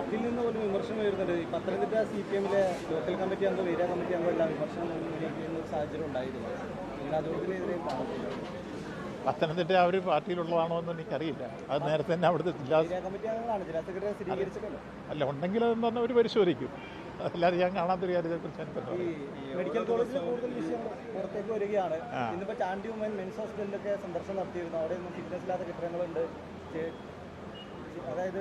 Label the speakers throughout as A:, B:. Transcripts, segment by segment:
A: പാർട്ടിയിൽ നിന്ന് ഒരു വിമർശനം വരുന്നുണ്ട്. ഈ പത്തനംതിട്ട സി പി എമ്മിലെ ലോക്കൽ കമ്മിറ്റി അംഗം ഏരിയ കമ്മിറ്റി അംഗം എല്ലാം വിമർശനം ഉന്നയിക്കുന്ന സാഹചര്യം ഉണ്ടായിരുന്നു നിങ്ങൾ അതോടൊപ്പം കാണുന്നില്ല
B: പത്തനംതിട്ട അവർ പാർട്ടിയിലുള്ളതാണോ എന്ന് എനിക്കറിയില്ല. അത് നേരത്തെ തന്നെ അവിടുത്തെ ജില്ലാ അല്ല ഉണ്ടെങ്കിൽ അതെന്ന് പറഞ്ഞാൽ അവർ പരിശോധിക്കും. അല്ലാതെ ഞാൻ കാണാത്തൊരു കാര്യത്തെക്കുറിച്ച് എനിക്കെന്താ
A: ഈ മെഡിക്കൽ കോളേജിൽ കൂടുതൽ വിഷയം പുറത്തേക്ക് വരികയാണ്. ഇന്നിപ്പോ ചാണ്ടി ഉമ്മൻ മെൻസ് ഹോസ്പിറ്റലിലൊക്കെ സന്ദർശനം നടത്തിയിരുന്നു. അവിടെ ഫിറ്റ്നസ് ഇല്ലാത്ത കെട്ടിടങ്ങളുണ്ട്. അതായത്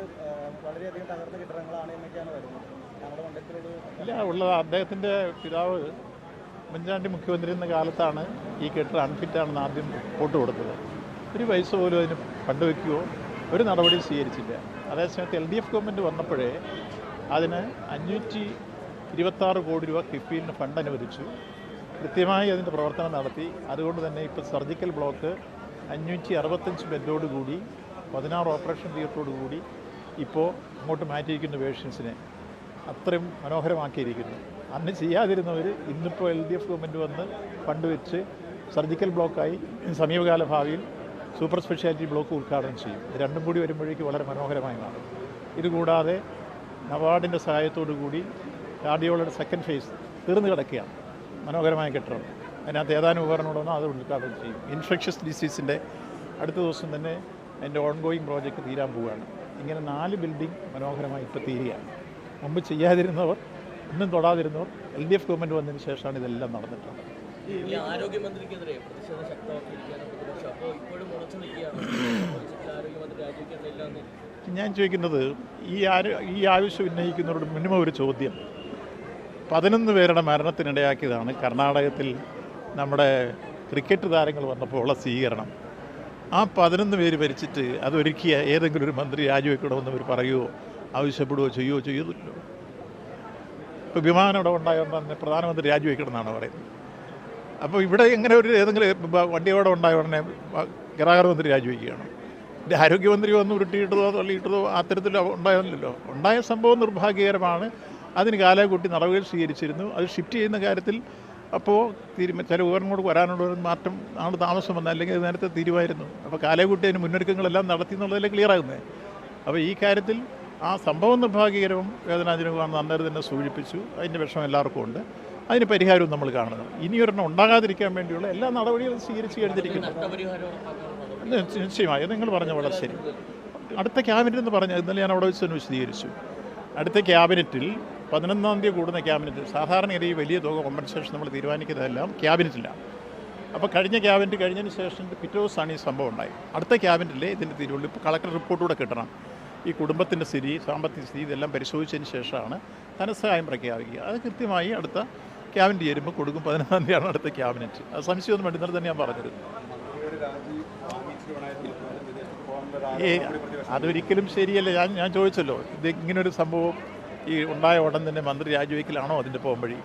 A: വളരെയധികം തകർന്ന കെട്ടിടങ്ങളാണ് എന്നൊക്കെയാണ് വരുന്നത്. ഞങ്ങളുടെ മണ്ഡലത്തിലുള്ള
B: ഇല്ല ഉള്ളത് അദ്ദേഹത്തിന്റെ പിതാവ് ഉമ്മൻചാണ്ടി മുഖ്യമന്ത്രി എന്ന കാലത്താണ് ഈ കെട്ടിടം അൺഫിറ്റാണെന്ന് ആദ്യം റിപ്പോർട്ട് കൊടുത്തത്. ഒരു പൈസ പോലും അതിന് ഫണ്ട് വയ്ക്കുകയോ ഒരു നടപടിയും സ്വീകരിച്ചില്ല. അതേസമയത്ത് എൽ ഡി എഫ് ഗവൺമെന്റ് വന്നപ്പോഴേ അതിന് അഞ്ഞൂറ്റി ഇരുപത്താറ് കോടി രൂപ കിഫ്ബിയിൽ ഫണ്ട് അനുവദിച്ചു. കൃത്യമായി അതിന്റെ പ്രവർത്തനം നടത്തി. അതുകൊണ്ട് തന്നെ ഇപ്പോൾ സർജിക്കൽ ബ്ലോക്ക് അഞ്ഞൂറ്റി അറുപത്തഞ്ച് ബെഡോട് കൂടി പതിനാറ് ഓപ്പറേഷൻ കൂടി ഇപ്പോൾ അങ്ങോട്ട് മാറ്റിയിരിക്കുന്ന പേഷ്യൻസിനെ അത്രയും മനോഹരമാക്കിയിരിക്കുന്നു. അന്ന് ചെയ്യാതിരുന്നവർ ഇന്നിപ്പോൾ എൽ ഡി എഫ് ഗവൺമെന്റ് വന്ന് ഫണ്ട് വെച്ച് സർജിക്കൽ ബ്ലോക്കായി സമീപകാല ഭാവിയിൽ സൂപ്പർ സ്പെഷ്യാലിറ്റി ബ്ലോക്ക് ഉദ്ഘാടനം ചെയ്യും. രണ്ടും കൂടി വരുമ്പോഴേക്ക് വളരെ മനോഹരമായി മാറും. ഇതുകൂടാതെ നവാർഡിന്റെ സഹായത്തോടു കൂടി കാർഡിയോളയുടെ സെക്കൻഡ് ഫേസ് തീർന്നു കിടക്കുകയാണ്. മനോഹരമായ കെട്ടിടം. അതിനകത്ത് ഏതാനും ഉപകരണങ്ങളൊന്നും അത് ഉദ്ഘാടനം ചെയ്യും. ഇൻഫെക്ഷ്യസ് ഡിസീസിന്റെ അടുത്ത ദിവസം തന്നെ അതിന്റെ ഓൺഗോയിങ് പ്രോജക്റ്റ് തീരാൻ പോവുകയാണ്. ഇങ്ങനെ നാല് ബിൽഡിംഗ് മനോഹരമായി ഇപ്പോൾ തീരുകയാണ്. മുമ്പ് ചെയ്യാതിരുന്നവർ ഒന്നും തൊടാതിരുന്നവർ എൽ ഡി എഫ് ഗവൺമെന്റ് വന്നതിന് ശേഷമാണ് ഇതെല്ലാം നടന്നിട്ടുള്ളത്. ഞാൻ ചോദിക്കുന്നത് ഈ ആര് ഈ ആവശ്യം ഉന്നയിക്കുന്നവരോട് മിനിമം ഒരു ചോദ്യം. പതിനൊന്ന് പേരുടെ മരണത്തിനിടയാക്കിയതാണ് കർണാടകത്തിൽ നമ്മുടെ ക്രിക്കറ്റ് താരങ്ങൾ വന്നപ്പോൾ ഉള്ള സ്വീകരണം. ആ പതിനൊന്ന് പേര് ഭരിച്ചിട്ട് അതൊരുക്കിയ ഏതെങ്കിലും ഒരു മന്ത്രി രാജിവെക്കണമെന്ന് അവർ പറയുമോ ആവശ്യപ്പെടുകയോ ചെയ്യുകയോ ചെയ്യുന്നില്ലോ ഇപ്പോൾ വിമാനം ഇവിടെ ഉണ്ടായതുകൊണ്ട് തന്നെ പ്രധാനമന്ത്രി രാജിവെക്കണം എന്നാണ് പറയുന്നത്. അപ്പോൾ ഇവിടെ എങ്ങനെ ഒരു ഏതെങ്കിലും ബ- വണ്ടി അവിടെ ഉണ്ടായ ഉടനെ ഗതാഗത മന്ത്രി രാജിവെക്കുകയാണ്. എന്റെ ആരോഗ്യമന്ത്രി വന്ന് ഉരുട്ടിയിട്ടതോ തള്ളിയിട്ടതോ അത്തരത്തിൽ ഉണ്ടായല്ലോ ഉണ്ടായ സംഭവം നിർഭാഗ്യകരമാണ്. അതിന് കാലാകൂട്ടി നടപടികൾ സ്വീകരിച്ചിരുന്നു. അത് ഷിഫ്റ്റ് ചെയ്യുന്ന കാര്യത്തിൽ അപ്പോൾ തീരുമാനം ചില ഉപകരണങ്ങളോട് വരാനുള്ള ഒരു മാറ്റം ആണ് താമസം വന്നത്. അല്ലെങ്കിൽ അത് നേരത്തെ തീരുമായിരുന്നു. അപ്പോൾ കാലേക്കുട്ടി അതിന് മുന്നൊരുക്കങ്ങളെല്ലാം നടത്തി എന്നുള്ളതല്ലേ ക്ലിയർ ആകുന്നത് അപ്പോൾ ഈ കാര്യത്തിൽ ആ സംഭവം നിർഭാഗ്യകരവും വേദനാജനകമാണെന്ന് അന്നേരം തന്നെ സൂചിപ്പിച്ചു. അതിന്റെ വിഷമം എല്ലാവർക്കും ഉണ്ട്. അതിന് പരിഹാരവും നമ്മൾ കാണുന്നു. ഇനിയൊരെണ്ണം ഉണ്ടാകാതിരിക്കാൻ വേണ്ടിയുള്ള എല്ലാ നടപടികളും സ്വീകരിച്ച് കഴിഞ്ഞിരിക്കുന്നു നിശ്ചയമായി. നിങ്ങൾ പറഞ്ഞ വളരെ ശരി. അടുത്ത ക്യാബിനറ്റ് എന്ന് പറഞ്ഞാൽ ഇന്നലെ ഞാൻ അവിടെ വെച്ച് തന്നെ വിശദീകരിച്ചു. അടുത്ത ക്യാബിനറ്റിൽ പതിനൊന്നാം തീയതി കൂടുന്ന ക്യാബിനറ്റ് സാധാരണഗതി വലിയ തുക കോമ്പൻസേഷൻ നമ്മൾ തീരുമാനിക്കുന്നതെല്ലാം ക്യാബിനറ്റിലാണ് അപ്പോൾ കഴിഞ്ഞ ക്യാബിനറ്റ് കഴിഞ്ഞതിന് ശേഷം പിറ്റേ ദിവസമാണ് ഈ സംഭവം ഉണ്ടായി അടുത്ത ക്യാബിനറ്റിലെ ഇതിന്റെ തീരുള്ളൂ ഇപ്പോൾ കളക്ടർ റിപ്പോർട്ടൂടെ കിട്ടണം. ഈ കുടുംബത്തിന്റെ സ്ഥിതി സാമ്പത്തിക സ്ഥിതി ഇതെല്ലാം പരിശോധിച്ചതിന് ശേഷമാണ് ധനസഹായം പ്രഖ്യാപിക്കുക. അത് കൃത്യമായി അടുത്ത ക്യാബിനറ്റ് ചേരുമ്പോൾ കൊടുക്കും. പതിനൊന്നാം തീയതിയാണ് അടുത്ത ക്യാബിനറ്റ്. അത് സംശയമൊന്നും വേണ്ടി. തന്നെ ഞാൻ പറഞ്ഞത് ഏ അതൊരിക്കലും ശരിയല്ല. ഞാൻ ഞാൻ ചോദിച്ചല്ലോ ഇത് ഇങ്ങനൊരു സംഭവം ഈ ഉണ്ടായ ഉടൻ തന്നെ മന്ത്രി രാജിവെക്കലാണോ അതിന്റെ പോകുമ്പഴി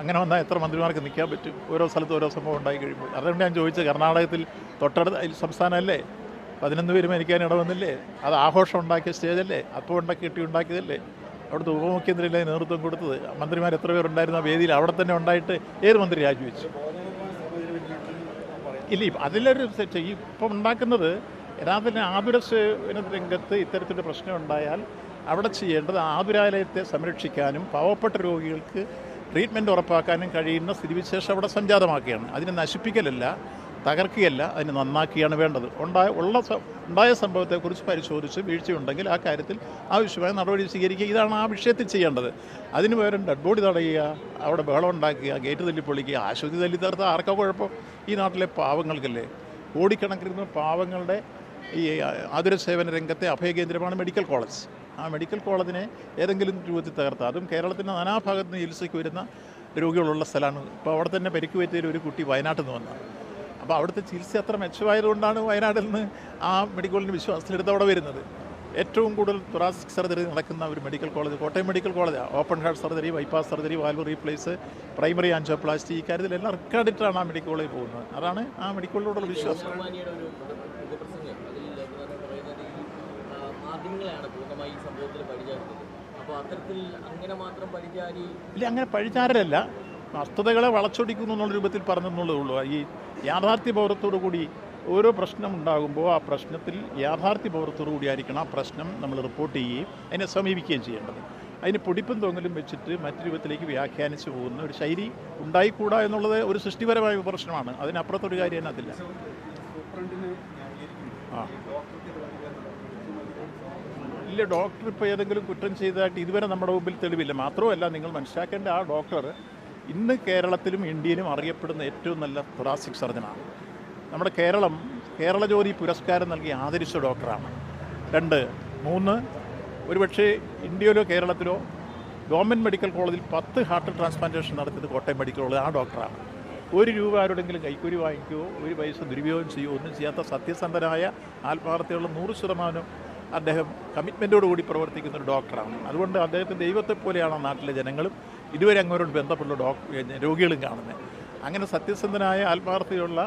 B: അങ്ങനെ വന്നാൽ എത്ര മന്ത്രിമാർക്ക് നിൽക്കാൻ പറ്റും? ഓരോ സ്ഥലത്ത് ഓരോ സംഭവം ഉണ്ടായി കഴിയുമ്പോൾ. അതുകൊണ്ട് ഞാൻ ചോദിച്ചത് കർണാടകത്തിൽ തൊട്ടടുത്ത സംസ്ഥാനമല്ലേ? പതിനൊന്ന് പേര് മരിക്കാൻ ഇടവന്നില്ലേ? അത് ആഘോഷം ഉണ്ടാക്കിയ സ്റ്റേജല്ലേ? അപ്പോൾ ഉണ്ടാക്കി കെട്ടി ഉണ്ടാക്കിയതല്ലേ? അവിടുത്തെ ഉപമുഖ്യമന്ത്രിയല്ലേ നേതൃത്വം കൊടുത്തത്. മന്ത്രിമാർ എത്ര പേരുണ്ടായിരുന്ന വേദിയിൽ? അവിടെ തന്നെ ഉണ്ടായിട്ട് ഏത് മന്ത്രി രാജിവെച്ചു? ഇല്ല അതിലൊരു ഈ ഇപ്പം ഉണ്ടാക്കുന്നത് യഥാർത്ഥത്തിൽ ആതുര രംഗത്ത് ഇത്തരത്തിലൊരു പ്രശ്നം ഉണ്ടായാൽ അവിടെ ചെയ്യേണ്ടത് ആതുരാലയത്തെ സംരക്ഷിക്കാനും പാവപ്പെട്ട രോഗികൾക്ക് ട്രീറ്റ്മെന്റ് ഉറപ്പാക്കാനും കഴിയുന്ന സ്ഥിതിവിശേഷം അവിടെ സംജാതമാക്കുകയാണ്. അതിനെ നശിപ്പിക്കലല്ല തകർക്കുകയല്ല അതിനെ നന്നാക്കുകയാണ് വേണ്ടത്. ഉണ്ടായ ഉള്ള ഉണ്ടായ സംഭവത്തെക്കുറിച്ച് പരിശോധിച്ച് വീഴ്ചയുണ്ടെങ്കിൽ ആ കാര്യത്തിൽ ആവശ്യമായ നടപടി സ്വീകരിക്കുക. ഇതാണ് ആ വിഷയത്തിൽ ചെയ്യേണ്ടത്. അതിന് പകരം ഡെഡ് ബോഡി തടയുക അവിടെ ബഹളം ഉണ്ടാക്കുക ഗേറ്റ് തല്ലി പൊളിക്കുക ആശുപത്രി തല്ലി തകർത്ത ആർക്കാ കുഴപ്പം? ഈ നാട്ടിലെ പാവങ്ങൾക്കല്ലേ? കോടിക്കണക്കിന് പാവങ്ങളുടെ ഈ ആതുര സേവന രംഗത്തെ അഭയകേന്ദ്രമാണ് മെഡിക്കൽ കോളേജ്. ആ മെഡിക്കൽ കോളേജിനെ ഏതെങ്കിലും രൂപത്തിൽ തകർത്ത്. അതും കേരളത്തിന്റെ നാനാഭാഗത്ത് നിന്ന് ചികിത്സയ്ക്ക് വരുന്ന രോഗികളുള്ള സ്ഥലമാണ്. ഇപ്പോൾ അവിടെ തന്നെ പരിക്ക് പറ്റിയ ഒരു കുട്ടി വയനാട്ടിൽ നിന്ന് വന്നത്. അപ്പോൾ അവിടുത്തെ ചികിത്സ അത്ര മെച്ചമായതുകൊണ്ടാണ് വയനാട്ടിൽ നിന്ന് ആ കോളേജിന് വിശ്വാസത്തിലെടുത്ത് അവിടെ വരുന്നത്. ഏറ്റവും കൂടുതൽ തൊറാസിക് സർജറി നടക്കുന്ന ഒരു മെഡിക്കൽ കോളേജ് കോട്ടയം മെഡിക്കൽ കോളേജാണ് open heart surgery bypass surgery valve replace primary angioplasty ഈ കാര്യത്തിലെല്ലാം റെക്കോർഡിട്ടാണ് ആ മെഡിക്കൽ കോളേജിൽ പോകുന്നത്. അതാണ് ആ മെഡിക്കൽ കോളേജിലുള്ള വിശ്വാസം
C: ഉസ്മാനിയുടെ ഒരു മുഖപ്രസംഗം അതിൽ പ്രധാനം പറയുന്നത് ഈ ആ, മാധ്യമങ്ങളെയാണ് പൂർണമായി ഈ സംഭവത്തിൽ പരിചാരിക്കുന്നത് അപ്പോൾ അത്തരത്തിൽ അങ്ങനെ മാത്രം പരിചാരി
B: ഇല്ല അങ്ങനെ പഴിചാരലല്ല വസ്തുതകളെ വളച്ചൊടിക്കുന്നു എന്നുള്ള രൂപത്തിൽ പറഞ്ഞെന്നുള്ളതേ ഉള്ളൂ. ഈ യാഥാർത്ഥ്യ ബോധത്തോടു കൂടി ഓരോ പ്രശ്നം ഉണ്ടാകുമ്പോൾ ആ പ്രശ്നത്തിൽ യാഥാർത്ഥ്യ ബോധത്തോടു കൂടി ആയിരിക്കണം ആ പ്രശ്നം നമ്മൾ റിപ്പോർട്ട് ചെയ്യുകയും അതിനെ സമീപിക്കുകയും ചെയ്യേണ്ടത്. അതിന് പൊടിപ്പും തൊങ്ങലും വെച്ചിട്ട് മറ്റു രൂപത്തിലേക്ക് വ്യാഖ്യാനിച്ചു പോകുന്ന ഒരു ശൈലി ഉണ്ടായിക്കൂടാ എന്നുള്ളത് ഒരു സൃഷ്ടിപരമായ വിമർശനമാണ്. അതിനപ്പുറത്തൊരു കാര്യം അതിനകത്തില്ല. ആ. ഇല്ല ഡോക്ടർ ഇപ്പോൾ ഏതെങ്കിലും കുറ്റം ചെയ്തതായിട്ട് ഇതുവരെ നമ്മുടെ മുമ്പിൽ തെളിവില്ല. മാത്രമല്ല നിങ്ങൾ മനസ്സിലാക്കേണ്ട ആ ഡോക്ടർ ഇന്ന് കേരളത്തിലും ഇന്ത്യയിലും അറിയപ്പെടുന്ന ഏറ്റവും നല്ല തൊറാസിക് സർജനാണ് നമ്മുടെ കേരളം കേരള ജ്യോതി പുരസ്കാരം നൽകി ആദരിച്ച ഡോക്ടറാണ് രണ്ട് മൂന്ന് ഒരുപക്ഷേ ഇന്ത്യയിലോ കേരളത്തിലോ ഗവൺമെന്റ് മെഡിക്കൽ കോളേജിൽ പത്ത് ഹാർട്ട് ട്രാൻസ്പ്ലാന്റേഷൻ നടത്തിയത് കോട്ടയം മെഡിക്കൽ കോളേജ് ആ ഡോക്ടറാണ് ഒരു രൂപ ആരോടെങ്കിലും കൈക്കൂലി വാങ്ങിക്കുകയോ ഒരു പൈസ ദുരുപയോഗം ചെയ്യുകയോ ഒന്നും ചെയ്യാത്ത സത്യസന്ധനായ ആത്മാർത്ഥതയുള്ള നൂറ് ശതമാനം അദ്ദേഹം കമ്മിറ്റ്മെന്റോട് കൂടി പ്രവർത്തിക്കുന്ന ഒരു ഡോക്ടറാണ് അതുകൊണ്ട് അദ്ദേഹത്തെ ദൈവത്തെ പോലെയാണ് നാട്ടിലെ ജനങ്ങളും. ഇതുവരെ അങ്ങോട്ട് ബന്ധപ്പെട്ട ഡോക്ടർ രോഗികളും കാണുന്നത്. അങ്ങനെ സത്യസന്ധനായ ആത്മാർത്ഥതയുള്ള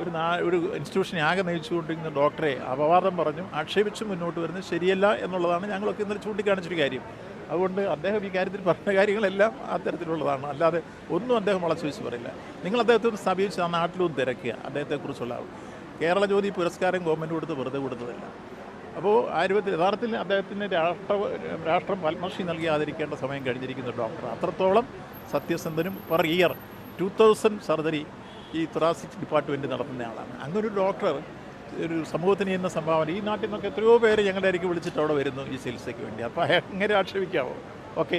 B: ഒരു നാ ഒരു ഇൻസ്റ്റിറ്റ്യൂഷനെ ആകെ നയിച്ചുകൊണ്ടിരിക്കുന്ന ഡോക്ടറെ അപവാദം പറഞ്ഞു ആക്ഷേപിച്ച് മുന്നോട്ട് വരുന്നത് ശരിയല്ല എന്നുള്ളതാണ് ഞങ്ങളൊക്കെ ഇന്നലെ ചൂണ്ടിക്കാണിച്ചൊരു കാര്യം. അതുകൊണ്ട് അദ്ദേഹം ഈ കാര്യത്തിൽ പറഞ്ഞ കാര്യങ്ങളെല്ലാം അത്തരത്തിലുള്ളതാണ്. അല്ലാതെ ഒന്നും അദ്ദേഹം വളച്ചു വെച്ച് പറയില്ല. നിങ്ങൾ അദ്ദേഹത്തെ ഒന്ന് സമീപിച്ച് ആ നാട്ടിലൊന്ന് തിരക്കുക. അദ്ദേഹത്തെക്കുറിച്ചുള്ള കേരള ജ്യോതി പുരസ്കാരം ഗവൺമെന്റ് കൊടുത്ത് വെറുതെ കൊടുത്തതല്ല. അപ്പോൾ ആ രൂപത്തിൽ യഥാർത്ഥത്തിൽ അദ്ദേഹത്തിന് രാഷ്ട്ര രാഷ്ട്രം പത്മശ്രീ നൽകി ആദരിക്കേണ്ട സമയം കഴിഞ്ഞിരിക്കുന്ന ഡോക്ടർ അത്രത്തോളം സത്യസന്ധനും per year two thousand surgery ഈ തൊറാസിക് ഡിപ്പാർട്ട്മെന്റ് നടത്തുന്ന ആളാണ്. അങ്ങനെ ഡോക്ടർ ഒരു സമൂഹത്തിന് ചെയ്യുന്ന സംഭാവന. ഈ നാട്ടിൽ നിന്നൊക്കെ എത്രയോ പേര് ഞങ്ങളുടെ ആയിരിക്കും വിളിച്ചിട്ട് അവിടെ വരുന്നു ഈ ചികിത്സയ്ക്ക് വേണ്ടി. അപ്പോൾ എങ്ങനെ ആക്ഷേപിക്കാമോ ഓക്കെ